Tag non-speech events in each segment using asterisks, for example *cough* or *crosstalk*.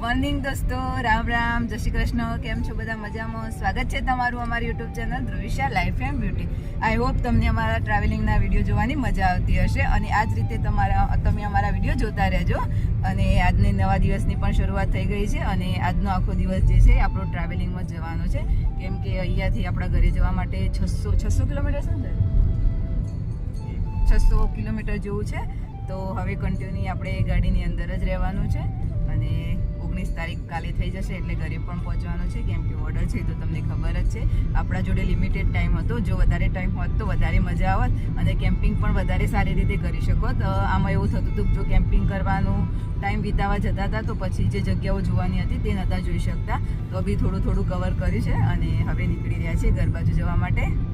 Morning દોસ્તો, રામ રામ, જય શ્રી કૃષ્ણ, કેમ છો બધા મજામાં? સ્વાગત છે તમારું અમારી YouTube channel Dhruvisha life and beauty I hope તમને અમારા ટ્રાવેલિંગના વીડિયો જોવાની મજા આવતી હશે અને આ જ રીતે તમારા, તમે અમારા વીડિયો જોતા રહેજો. અને આજની નવા દિવસની પણ શરૂઆત થઈ ગઈ છે અને આજનો આખો દિવસ જે છે, આપણો ટ્રાવેલિંગમાં જવાનો છે. કેમ કે અહીંયાથી આપણા ઘરે જવા માટે છસો છસો કિલોમીટર છે ને છસો કિલોમીટર જેવું છે. તો હવે કન્ટિન્યુ આપણે ગાડીની અંદર જ રહેવાનું છે અને ઓગણીસ તારીખ કાલે થઈ જશે એટલે ઘરે પણ પહોંચવાનું છે. કેમ કે ઓર્ડર છે તો તમને ખબર જ છે. આપણા જોડે લિમિટેડ ટાઈમ હતો. જો વધારે ટાઈમ હોત તો વધારે મજા આવત અને કેમ્પિંગ પણ વધારે સારી રીતે કરી શકો તો આમાં એવું થતું હતું જો કેમ્પિંગ કરવાનું ટાઈમ વિતાવા જતા હતા, તો પછી જે જગ્યાઓ જોવાની હતી તે નહોતા જોઈ શકતા. તો બી થોડું થોડું કવર કર્યું છે અને હવે નીકળી રહ્યા છે ઘર બાજુ જવા માટે.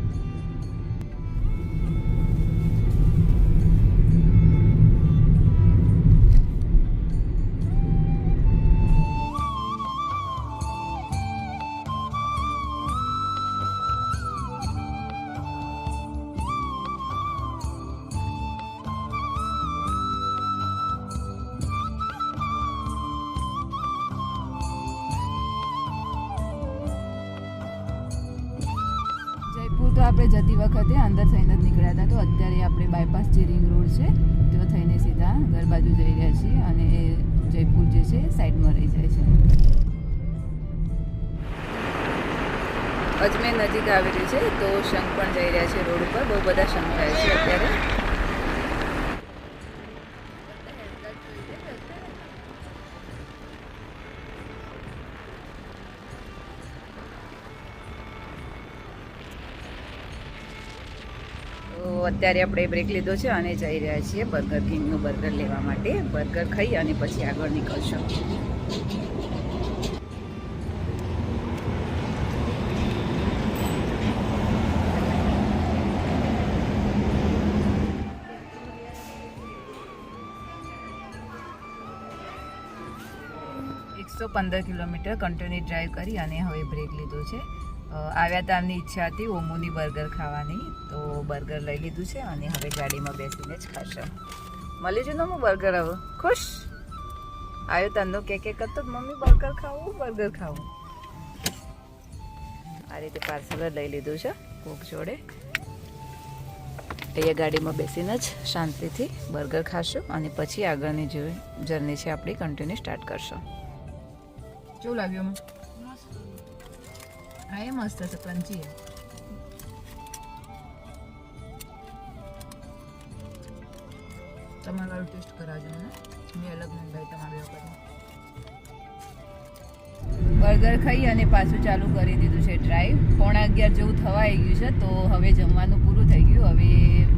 આપણે જતી વખતે અંદર થઈને જ નીકળ્યા હતા. તો અત્યારે આપણે બાયપાસ જે રિંગ રોડ છે, તો થઈને સીધા ઘર બાજુ જઈ રહ્યા છીએ અને જયપુર જે છે સાઈડમાં રહી જાય છે. અજમેર નજીક આવી રહ્યું છે, તો શંખ પણ જઈ રહ્યા છે રોડ ઉપર. બહુ બધા શંખ થાય છે અત્યારે. અત્યારે આપણે બ્રેક લીધો છે અને જઈ રહ્યા છીએ બર્ગર કિંગનું બર્ગર લેવા માટે. બર્ગર ખાઈ અને પછી આગળ નીકળશું. એકસો પંદર કિલોમીટર કન્ટિન્યુ ડ્રાઈવ કરી અને હવે બ્રેક લીધો છે. આવ્યા હતા ઈચ્છા હતી ઓમુની બર્ગર ખાવાની, તો બર્ગર લઈ લીધું છે અને હવે ગાડીમાં બેસીને જ ખાશે. મળી જુ હું બર્ગર હવે. ખુશ? આવ્યો તનનો કે કે કરતો મમ્મી બર્ગર ખાવું બર્ગર ખાવું. આ રીતે પાર્સલ લઈ લીધું છે કોક જોડે. અહીંયા ગાડીમાં બેસીને જ શાંતિથી બર્ગર ખાશું અને પછી આગળની જે જર્ની છે આપણી કન્ટિન્યુ સ્ટાર્ટ કરશું. કેવું લાગ્યું હા એ મસ્ત છે ક્રન્ચી તમારે વાળું ટેસ્ટ કરાવજો મને મેં અલગ મંગાવી તમારી વખતે બર્ગર ખાઈ અને પાછું ચાલુ કરી દીધું છે ડ્રાઈવ પોણા અગિયાર જેવું થવા આવી ગયું છે તો હવે જમવાનું પૂરું થઈ ગયું હવે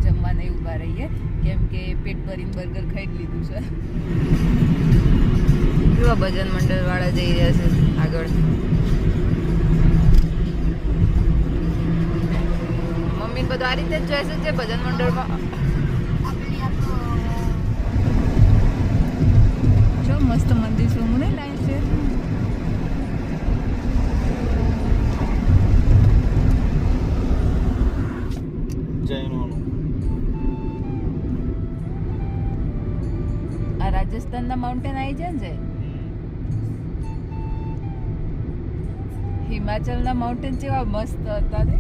જમવા નહીં ઊભા રહીએ કેમ કે પેટ ભરીને બર્ગર ખાઈ જ લીધું છે કેવા ભજન મંડળવાળા જઈ રહ્યા છે આગળ મમ્મી બધું આ રીતે જ જોઈશે જે ભજન મંડળમાં. જો મસ્ત મંદિર છે મને લાઈન છે. રાજસ્થાનના માઉન્ટેન આવી જાય ને હિમાચલના માઉન્ટેન જેવા મસ્ત હતા ને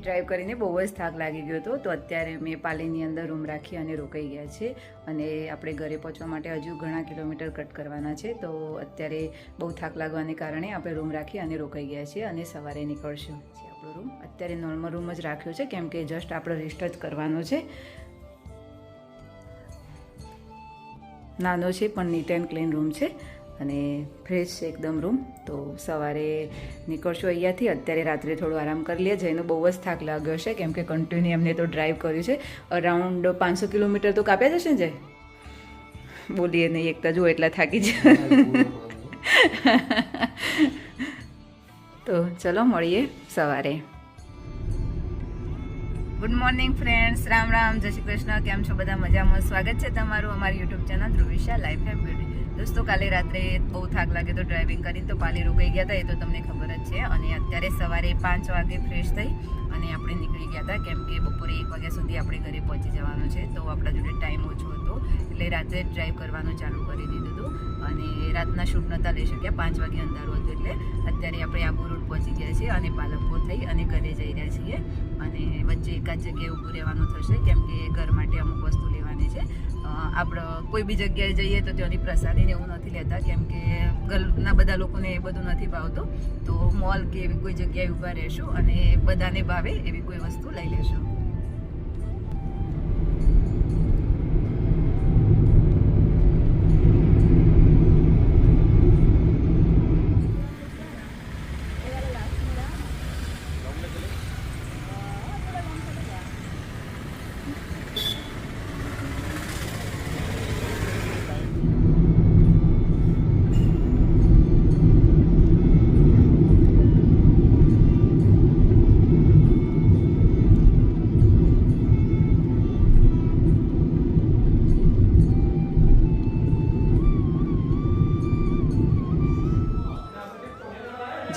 ને ડ્રાઈવ કરીને બહુ જ થાક લાગી ગયો હતો. તો અત્યારે મેં પાલીની અંદર રૂમ રાખી અને રોકાઈ ગયા છે. અને આપણે ઘરે પહોંચવા માટે હજુ ઘણા કિલોમીટર કટ કરવાના છે. તો અત્યારે બહુ થાક લાગવાને કારણે આપણે રૂમ રાખી અને રોકાઈ ગયા છીએ અને સવારે નીકળશું. આપણો રૂમ અત્યારે નોર્મલ રૂમ જ રાખ્યો છે, કેમ કે જસ્ટ આપણો રેસ્ટ જ કરવાનો છે. નાનો છે, પણ નીટ એન્ડ ક્લીન રૂમ છે. અને ફ્રેશ છે એકદમ રૂમ. તો સવારે નીકળશું અહીંયાથી. અત્યારે રાત્રે થોડું આરામ કરી લઈએ જઈને બહુ જ થાક લાગ્યો છે કેમ કે કન્ટિન્યુ એમને તો ડ્રાઈવ કર્યું છે. અરાઉન્ડ પાંચસો કિલોમીટર તો કાપ્યા જશે ને જાય બોલીએ નહીં એકતા જુઓ એટલા થાકી જાય તો ચલો મળીએ સવારે. Good morning friends Ram Ram. જય શ્રી કૃષ્ણ. કેમ છો? બધા મજામાં? સ્વાગત છે તમારું અમારી YouTube channel Dhruvisha life and beauty દોસ્તો, કાલે રાત્રે બહુ થાક લાગે તો ડ્રાઇવિંગ કરીને તો પાલી રોકાઈ ગયા હતા, એ તો તમને ખબર જ છે. અને અત્યારે સવારે પાંચ વાગે ફ્રેશ થઈ અને આપણે નીકળી ગયા હતા, કેમ કે બપોરે એક વાગ્યા સુધી આપણે ઘરે પહોંચી જવાનું છે. તો આપણા જોડે ટાઈમ ઓછો હતો, એટલે રાત્રે ડ્રાઈવ કરવાનું ચાલુ કરી દીધું હતું. અને રાતના શૂટ નહોતા લઈ શક્યા, પાંચ વાગે અંધારું હતું એટલે અત્યારે આપણે આબુ રોડ પહોંચી ગયા છીએ અને પાલનપુર થઈ અને ઘરે જઈ રહ્યા છીએ. અને વચ્ચે એકાદ જગ્યાએ ઊભું રહેવાનું થશે, કેમ કે ઘર માટે અમુક વસ્તુ આપણે કોઈ બી જગ્યાએ જઈએ તો ત્યાંની પ્રસાદીને એવું નથી લેતા, કેમ કે ઘરના બધા લોકોને એ બધું નથી ભાવતું. તો મોલ કે એવી કોઈ જગ્યાએ ઊભા રહેશું અને બધાને ભાવે એવી કોઈ વસ્તુ લઈ લેશું.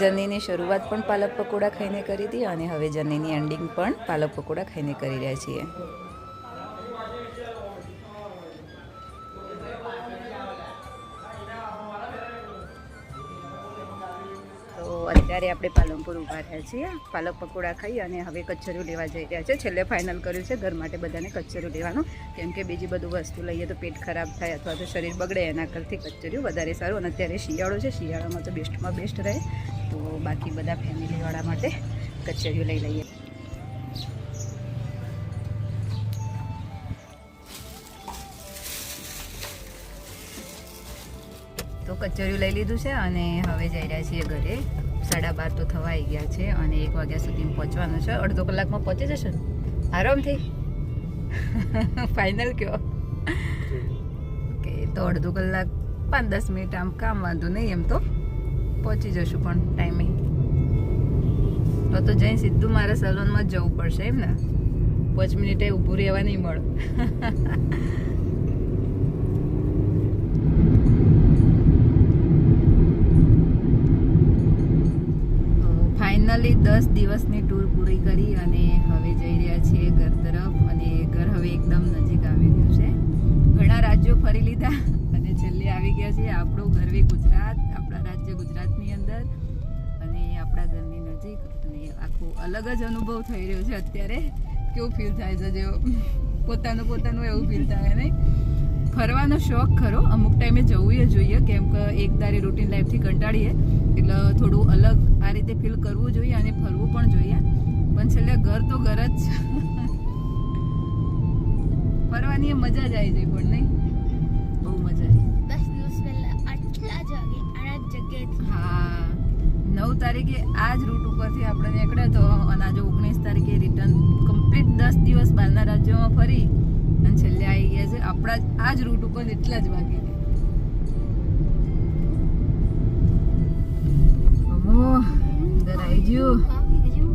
જર્નીની શરૂઆત પણ પાલક પકોડા ખાઈને કરી હતી અને હવે જર્નીની એન્ડિંગ પણ પાલક પકોડા ખાઈને કરી રહ્યા છીએ. તો અત્યારે આપણે પાલનપુર ઊભા રહ્યા છીએ. પાલક પકોડા ખાઈ અને હવે કચરું લેવા જઈ રહ્યા છે. છેલ્લે ફાઇનલ કર્યું છે ઘર માટે બધાને કચરું લેવાનું. કેમ કે બીજી બધું વસ્તુ લઈએ તો પેટ ખરાબ થાય અથવા તો શરીર બગડે, એના કરતી કચરિયું વધારે સારું. અને અત્યારે શિયાળો છે. શિયાળામાં તો બેસ્ટમાં બેસ્ટ રહે. તો બાકી બધા ફેમિલીવાળા માટે કચેરીઓ લઈ લઈએ. તો કચરિયું લઈ લીધું છે અને હવે જઈ રહ્યા છીએ ઘરે. સાડા બાર તો થવા આવી ગયા છે અને એક વાગ્યા સુધી પહોંચવાનું છે. અડધો કલાકમાં પહોંચી જશે ને? આરામથી? *laughs* ફાઇનલ કયો? ઓકે તો અડધો કલાક પાંચ દસ મિનિટ આમ કામ વાંધો નહીં એમ તો. પહોંચી જશું પણ ટાઈમે. તો તો જઈને સીધું મારે સલોનમાં જ જવું પડશે એમ ને? પાંચ મિનિટે ઊભું રહેવા નહીં મળે. *laughs* નજીક અને આખું અલગ જ અનુભવ થઈ રહ્યો છે અત્યારે. કેવું ફીલ થાય છે? જેવો પોતાનું પોતાનું એવું ફીલ થાય નહીં. ફરવાનો શોખ ખરો. અમુક ટાઈમે જવું જોઈએ. કેમ કે એક તારી રૂટીન લાઈફથી કંટાળીએ. એટલે થોડું અલગ આ રીતે ફીલ કરવું જોઈએ અને ફરવું પણ જોઈએ. પણ છેલ્લે ઘર તો ઘર જ ફરવાની મજા જ આવી જાય પણ નહીં. નવ તારીખે આ જ રૂટ ઉપરથી આપણે નીકળ્યા તો અને આજે ઓગણીસ તારીખે રિટર્ન કમ્પ્લીટ દસ દિવસ બહારના રાજ્યોમાં ફરી અને છેલ્લે આવી ગયા છે. આપણા આ જ રૂટ ઉપર એટલા જ વાગે અંદર આવી ગયું. ગયું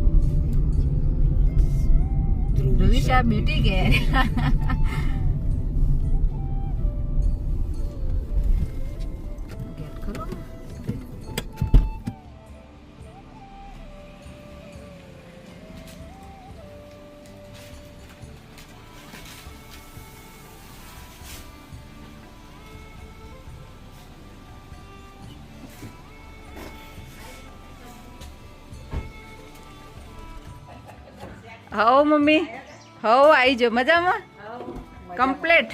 ધ્રુવિશા બ્યુટી કે? હવ મમ્મી. હવ આવી જો. મજામાં? કમ્પ્લીટ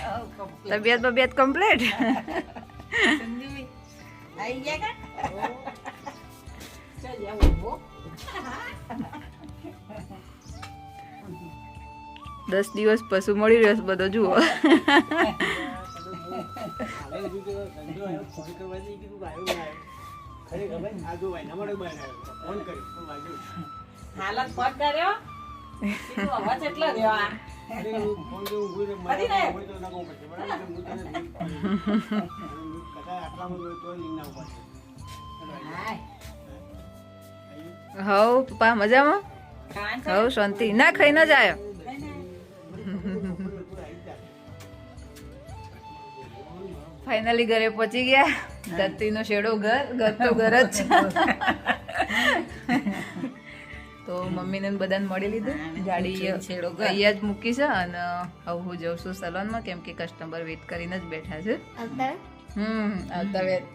તબિયત બબિયત કમ્પ્લીટ દસ દિવસ પશુ મળી રહ્યો છે બધો જુઓ. હાલત પગ કર્યો? હવ, પપ્પા, મજામાં? હવ, શાંતિ. ના ખાઈને ન જાય. ફાઇનલી ઘરે પહોંચી ગયા. ધરતીનો શેડો ઘર ઘર તો ઘર જ તો મમ્મીને બધાને મળી લીધું. ગાડી. અહીંયા જ મૂકી છે અને હવે હું જઉં છું સલોનમાં કેમ કે કસ્ટમર વેઇટ કરીને જ બેઠા છે. હમ આવતા વેત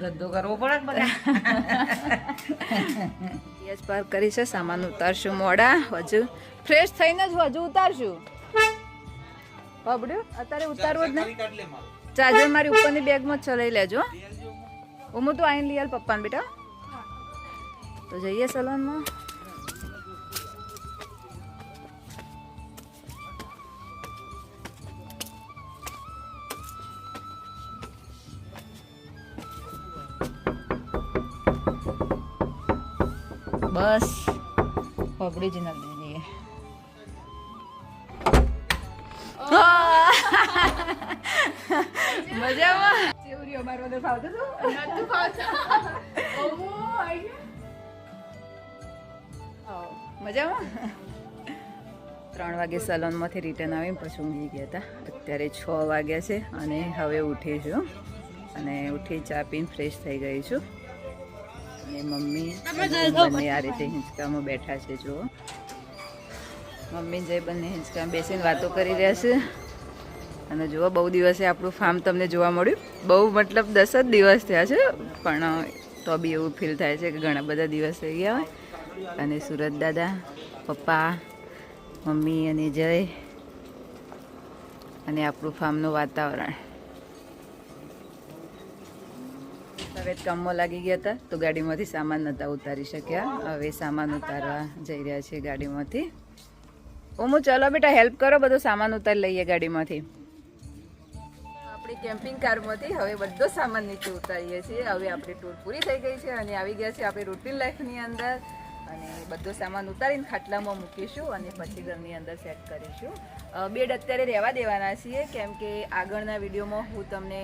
ધંધો કરવો પડે બધા. જ પાર કરી છે સામાન ઉતારશું મોડા. હજુ ફ્રેશ થઈને જ હજુ ઉતારશું. પબડ્યું અત્યારે ઉતારવું જ નહીં. ચાર્જર મારી. ઉપરની બેગમાં જ છે લેજો હું. તો આઈને લઈ આલ પપ્પાને બેટા. તો જઈએ સલોનમાં. બસ પગડી જ નથી દઈએ *laughs* મજામાં? ચેવરીઓ મારવા ફાવતો ફાવતું નતું ફાવતું. *laughs* આઈ ગયા. મજામાં? ત્રણ વાગે સલોનમાંથી રિટર્ન આવીને પછી ઊંઘી ગયા હતા. અત્યારે છ વાગ્યા છે અને હવે ઉઠી છું. અને ઉઠી ચા પીને ફ્રેશ થઈ ગઈ છું. અને મમ્મી બંને આ રીતે હિંચકામાં બેઠા છે, જુઓ. મમ્મી જય બંને હિંચકામાં બેસીને વાતો કરી રહ્યા છે. અને જુઓ, બહુ દિવસે આપણું ફાર્મ તમને જોવા મળ્યું. બહુ મતલબ દસ જ દિવસ થયા છે, પણ તો બી એવું ફીલ થાય છે કે ઘણા બધા દિવસ થઈ ગયા હોય. અને સુરત દાદા, પપ્પા, મમ્મી અને જય અને આપણું ફાર્મનું વાતાવરણ. હવે કામમાં લાગી ગયા હતા, તો ગાડીમાંથી સામાન નહોતા ઉતારી શક્યા. હવે સામાન ઉતારવા જઈ રહ્યા છીએ ગાડીમાંથી. ઓમુ, ચલો બેટા હેલ્પ કરો, બધો સામાન ઉતારી લઈએ ગાડીમાંથી. આપણી કેમ્પિંગ કારમાંથી હવે બધો સામાન નીચે ઉતારીએ છીએ. હવે આપણી ટૂર પૂરી થઈ ગઈ છે અને આવી ગયા છે આપણી રૂટીન લાઈફની અંદર. અને બધો સામાન ઉતારીને ખાટલામાં મૂકીશું અને પછી ઘરની અંદર સેટ કરીશું. બેડ અત્યારે રહેવા દેવાના છીએ, કેમ કે આગળના વિડીયોમાં હું તમને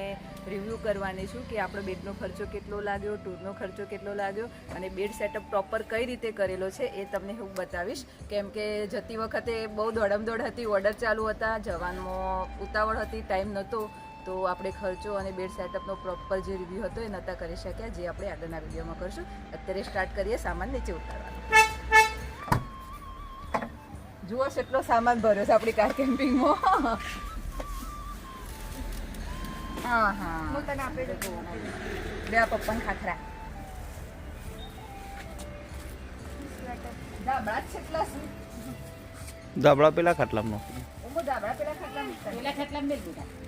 રિવ્યૂ કરવાની છું કે આપણો બેડનો ખર્ચો કેટલો લાગ્યો, ટૂરનો ખર્ચો કેટલો લાગ્યો અને બેડ સેટઅપ પ્રોપર કઈ રીતે કરેલો છે એ તમને હું બતાવીશ. કેમ કે જતી વખતે બહુ દોડમદોડ હતી, ઓર્ડર ચાલુ હતા જવાનમાં ઉતાવળ હતી ટાઈમ નહોતો તો આપણે ખર્ચો અને બેડ સેટઅપનો પ્રોપર જે રિવ્યૂ હતો એ નહોતા કરી શક્યા જે આપણે આગળના વિડીયોમાં કરશું. અત્યારે સ્ટાર્ટ કરીએ સામાન નીચે ઉતારવાનો. જુઓ કેટલો સામાન ભર્યો છે આપણી કાર કેમ્પિંગમાં હા હા. હું તને આપી દઉં. બે આ પપ્પાને ખાખરા. દાબડા પેલા ખાટલામાં. ઓમો દાબડા પેલા ખાટલા પેલા ખાટલામાં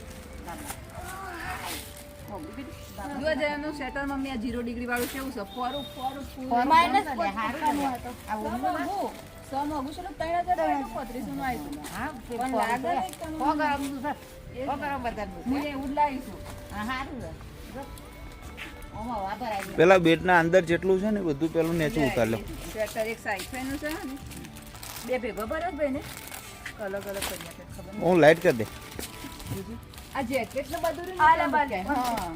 જો જયનું સેટર મમ્મી આ જીરો ડિગ્રી વાળું કેવું છે? ફોરું ફોરું માઇનસ હારું પચાસ હતો. આ ઊંઘું ઊંઘું. સો મોગું છે ત્રણ હજાર પોત્રીસો નું આવ્યું હા, પણ લાગે છે. નહીં તમને. સો ગ્રામનું છે. સો ગ્રામ બધાનું છે. હું એવું લાવીશું ગયો. પેલા બેડના અંદર જેટલું છે ને બધું પેલું નેચું ઉતાર લો સ્વેટર એક સાઈફાઈનું છે ને બે ભેગો ભરો ભાઈ ને કરી નાખે ખબર હું લાઈટ કરી દે. આ જેકેટ ને બધું ને આ મૂકે. હા.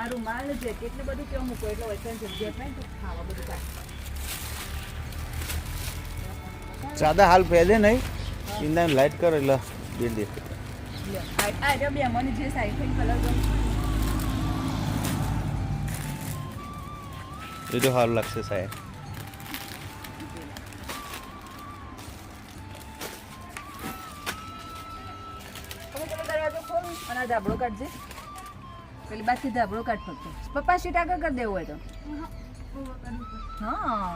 આ રૂમાલ ને જેકેટ ને બધું કેવું મૂકો એટલે વચન જગ્યા થાય તો ખાવા બધું કાઢે. સાદા હાલ પહેલે નહીં ઇન્દા લાઈટ કરો એટલે બેડ દે. આ બે મને જે સાઈફાઈ કલર ગમતો એ તો સારું લાગશે સાહેબ. ધાબળો કાઢજે. પેલી બાજુથી ધાબળો કાઢ ફક્ત. પપ્પા સીટ આગળ કરી દેવું હોય તો. હા.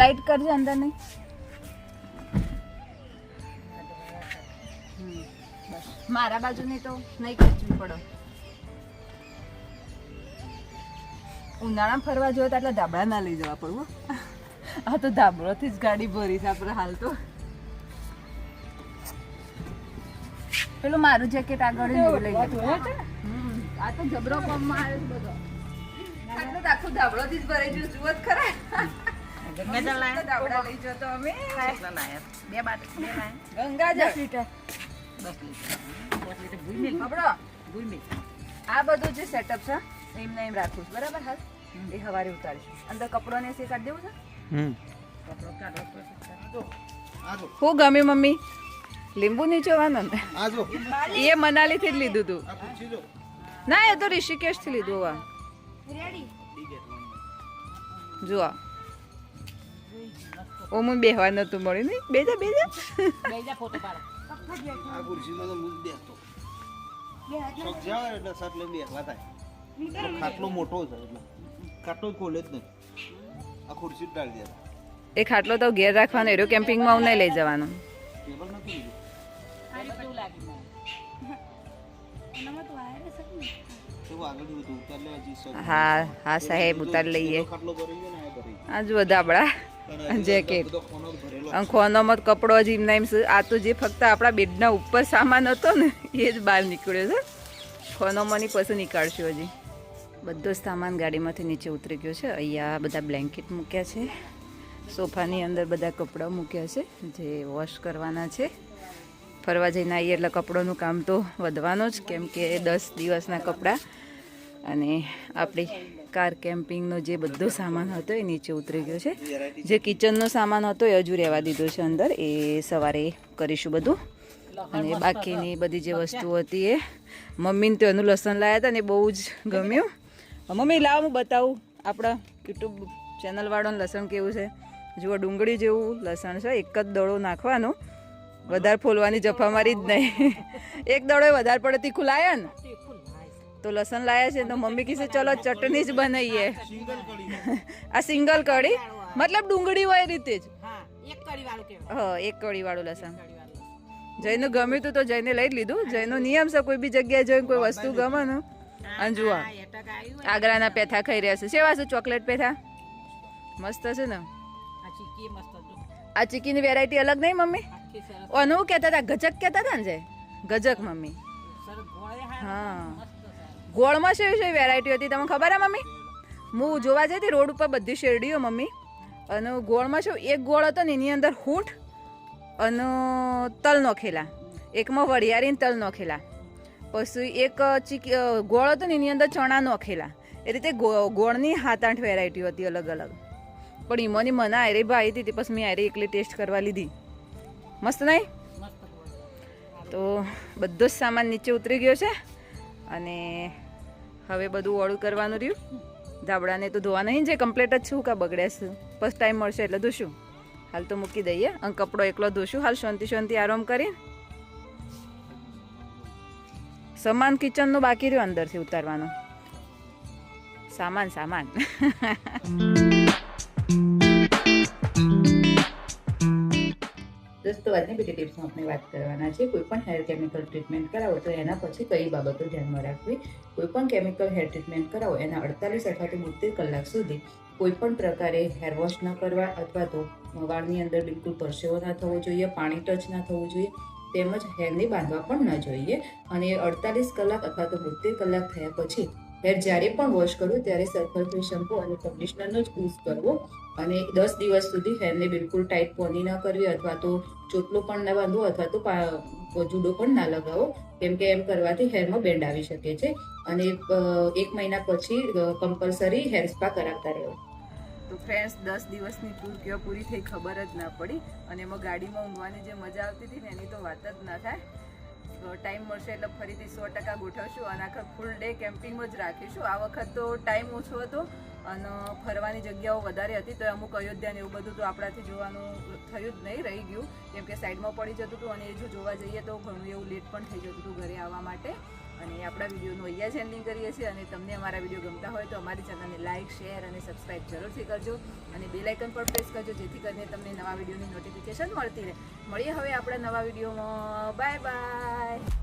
લાઈટ કરજે અંદર નહીં. મારા બાજુની તો નહીં ખેંચવી પડો. ઉનાળામાં ફરવા જોઈએ તો આટલા ધાબળા ના લઈ જવા પડવું આ તો ધાબળોથી જ ગાડી ભરી છે આપણે હાલ તો. પેલું મારું જેકેટ આગળ લઈ ગયો આ તો જબરો પંપમાં આવે છે બધો. આટલું તો આખું ધાબળોથી જ ભરાઈ ગયું જુઓ જ ખરા. ગમે તે લાય. તો ધાબળા લઈ જતો અમે. બે બાટ બે લાયા? ગંગાજળ લીટર. દસ લીટર. દસ લીટર ભૂઈ મિલ આપણો ભૂઈ મિલ આ બધું જે સેટઅપ છે એમને એમ રાખું છે. બરાબર હાલ? એ હવારે ઉતારીશું. અંદર કપડો ને કાઢી દેવું છે? હમ. કપડો કાઢો હું ગમ્યું મમ્મી? લીંબુ નીચોવાનું ને. એ મનાલી થી જ લીધું તું. આ પૂછી જો. ના એ તો ઋષિકેશથી લીધું આ જોવા જુઓ. ઓમું બેહવા નતું મળ્યું નહીં. બેજા બેજા બે ફોટો પાડો. આ ખુરશીમાં તો હું બેસતો. શોખ જાવ એટલે સર બેસવા થાય. ખાટલો મોટો છે એટલે. ખાટલો ખોલે જ નહીં. આ ખુરશી ડાળી દેતા એ ખાટલો તો ઘેર રાખવાનો એરો કેમ્પિંગમાં હું નહીં લઈ જવાનો. ટેબલ નથી લીધું? બધું લાગી હા હા સાહેબ ઉતાર લઈએ. આજુ બધા ભરી ગયો ને આ ભરી. આ જુઓ ધાબળા પણ હજી જેકેટ. ખોનોમાં કપડો જ એમના એમ. આ તો જે ફક્ત આપણા બેડના ઉપર સામાન હતો ને એ જ બહાર નીકળ્યો છે. ખોનોમાંની પછી નીકાળશું હજી. બધો જ સામાન ગાડીમાંથી નીચે ઉતરી ગયો છે. અહીંયા બધા બ્લેન્કેટ મૂક્યા છે. સોફાની અંદર બધા કપડાં મૂક્યા છે. જે વોશ કરવાના છે. ફરવા જઈને આવીએ એટલે કપડોનું કામ તો વધવાનું જ, કેમ કે દસ દિવસના કપડાં અને આપણી કાર કેમ્પિંગનો જે બધો સામાન હતો એ નીચે ઉતરી ગયો છે. જે કિચનનો સામાન હતો એ હજુ રહેવા દીધો છે અંદર, એ સવારે કરીશું બધું. અને બાકીની બધી જે વસ્તુઓ હતી એ મમ્મીને તો એનું લસણ લાવ્યા હતા ને બહુ જ ગમ્યું. મમ્મી, લાવ, હું બતાવું આપણા યુટ્યુબ ચેનલવાળાનું લસણ કેવું છે? જુઓ, ડુંગળી જેવું લસણ છે, એક જ દડો નાખવાનો. વધારે ફોલવાની જફા મારી જ નહીં. એક દડો વધારે પડે તીખું લાયા ને? તો લસણ લાયા છે તો મમ્મી કીધું ચલો ચટણી જ બનાવીએ આ સિંગલ કઢી? મતલબ ડુંગળી હોય એ રીતે જ? હા એક કડી વાળું લસણ. જઈને ગમ્યું હતું તો જઈને લઈ જ લીધું. જઈનો નિયમ છે કોઈ બી જગ્યાએ જઈને કોઈ વસ્તુ ગમે ને અને જુઓ આગ્રાના પેથા ખાઈ રહ્યા છે. સેવા છે ચોકલેટ પેથા? મસ્ત છે ને? આ ચીકી મસ્ત આ ચીકીની વેરાયટી અલગ નહીં મમ્મી? સરસ. કહેતા હતા ગજક કહેતા હતા ને જે? ગજક મમ્મી. હા. ગોળમાં શું શું વેરાયટી હતી તમને ખબર હે મમ્મી? હું જોવા જઈ હતી રોડ ઉપર બધી શેરડીઓ મમ્મી. અને ગોળમાં શું એક ગોળ હતો ને એની અંદર હૂંઠ અને તલ નોખેલા. એકમાં વરિયાળીને તલ નોખેલા. પછી એક ચીક ગોળ હતો ને એની અંદર ચણા નોખેલા. એ રીતે ગોળની સાત આઠ વેરાયટીઓ હતી અલગ અલગ પણ ઈમોની મને આયરી ભાઈ હતી તે પછી મેં આયરી એકલી ટેસ્ટ કરવા લીધી. મસ્ત નહીં? તો બધો જ સામાન નીચે ઉતરી ગયો છે અને હવે બધું ઓળું કરવાનું રહ્યું. ધાબળાને તો ધોવા નહીં જે કમ્પ્લેટ જ છું કા બગડ્યા છે. ફર્સ્ટ ટાઈમ મળશે એટલે ધોશું. હાલ તો મૂકી દઈએ. અને કપડો એકલો ધોશું. હાલ શાંતિ શાંતિ આરામ કરી. સામાન કિચનનું બાકી રહ્યું અંદરથી ઉતારવાનું. સામાન સામાન. *laughs* દોસ્તો આજની બીજી ટિપ્સમાં આપણે વાત કરવાના છે. કોઈ પણ હેર કેમિકલ ટ્રીટમેન્ટ કરાવો તો એના પછી કઈ બાબતો ધ્યાનમાં રાખવી. કોઈ પણ કેમિકલ હેર ટ્રીટમેન્ટ કરાવો એના અડતાલીસ અઠવાથી બોતેર કલાક સુધી કોઈ પણ પ્રકારે હેર વોશ ન કરવા અથવા તો વાળની અંદર બિલકુલ પરસેવો ના થવો જોઈએ, પાણી ટચ ના થવું જોઈએ, તેમજ હેરને બાંધવા પણ ન જોઈએ. અને અડતાલીસ કલાક અથવા તો બોતેર કલાક થયા પછી હેર જ્યારે પણ વોશ કરવું, ત્યારે સર્કલ ફ્રી અને કન્ડિશનરનો જ યુઝ કરવો. અને દસ દિવસ સુધી હેરને બિલકુલ ટાઈટ પોની ન કરવી અથવા તો ચોટલો પણ ના બાંધવો અથવા તો જુડો પણ ના લગાવો. કેમ કે એમ કરવાથી હેરમાં બેન્ડ આવી શકે છે. અને એક મહિના પછી કમ્પલસરી હેર સ્પા કરાવતા રહેવું તો ફ્રેન્ડ્સ દસ દિવસની ટૂર કેવા પૂરી થઈ ખબર જ ના પડી. અને એમાં ગાડીમાં ઊંઘવાની જે મજા આવતી હતી ને, એની તો વાત જ ના થાય. ટાઈમ મળશે એટલે ફરીથી સો ટકા ગોઠવશું. અને આખા ફૂલ ડે કેમ્પિંગમાં જ રાખીશું. આ વખત તો ટાઈમ ઓછો હતો. અને ફરવાની જગ્યાઓ વધારે હતી તો અમુક અયોધ્યાને એવું બધું તો આપણાથી જોવાનું થયું જ નહીં, રહી ગયું. કેમ કે સાઈડમાં પડી જતું હતું અને એ જો જોવા જઈએ તો ઘણું એવું લેટ પણ થઈ જતું હતું ઘરે આવવા માટે. અને આપણા વિડીયોનું અહીંયા જ એન્ડિંગ કરીએ છીએ અને તમને અમારા વીડિયો ગમતા હોય તો અમારી ચેનલને લાઇક શેર અને સબસ્ક્રાઈબ જરૂરથી કરજો. અને બે લાઇકન પણ પ્રેસ કરજો, જેથી કરીને તમને નવા વિડીયોની નોટિફિકેશન મળતી રહે. મળીએ હવે આપણા નવા વિડીયોમાં. Bye bye